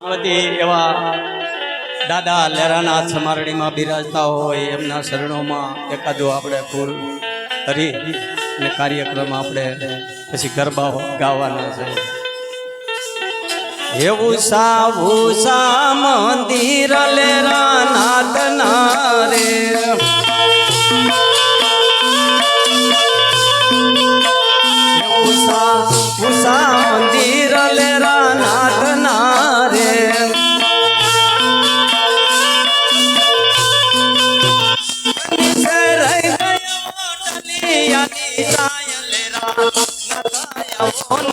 ભગવતી એવા દાદા લેરાના સમારણીમાં બિરાજતા હોય, એમના શરણોમાં એકાદો આપણે ફૂલ કરી અને કાર્યક્રમ આપણે પછી ગરબા ગાવાના છે. એવું સાવું સા મંદિર લેરા નાથના રે. ઉષા on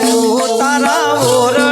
હું તારા ઓર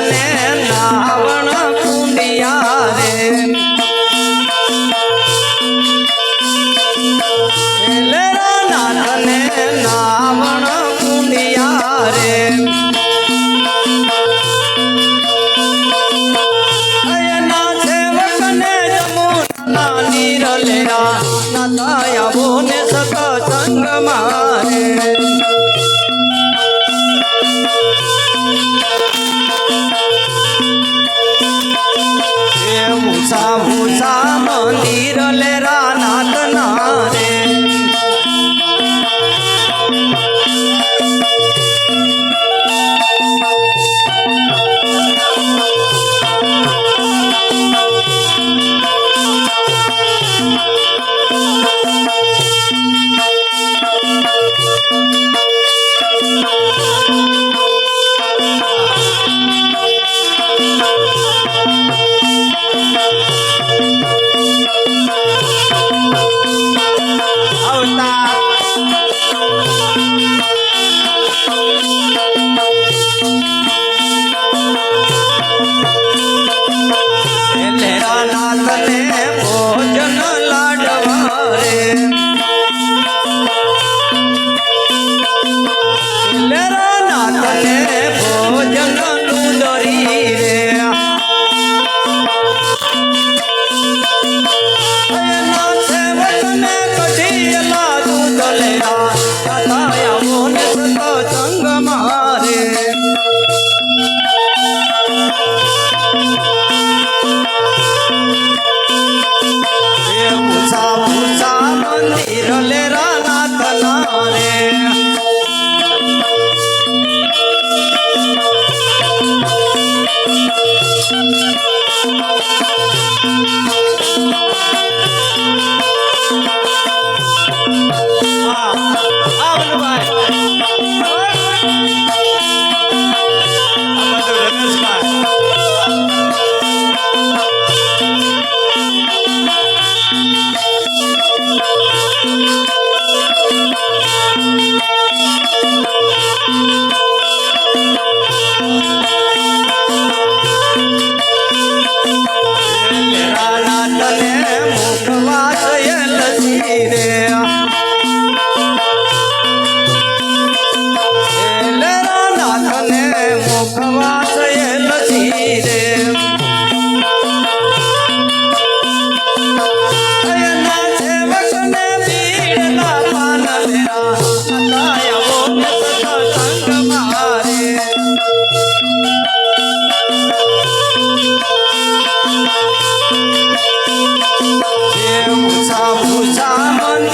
ને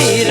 મંદિર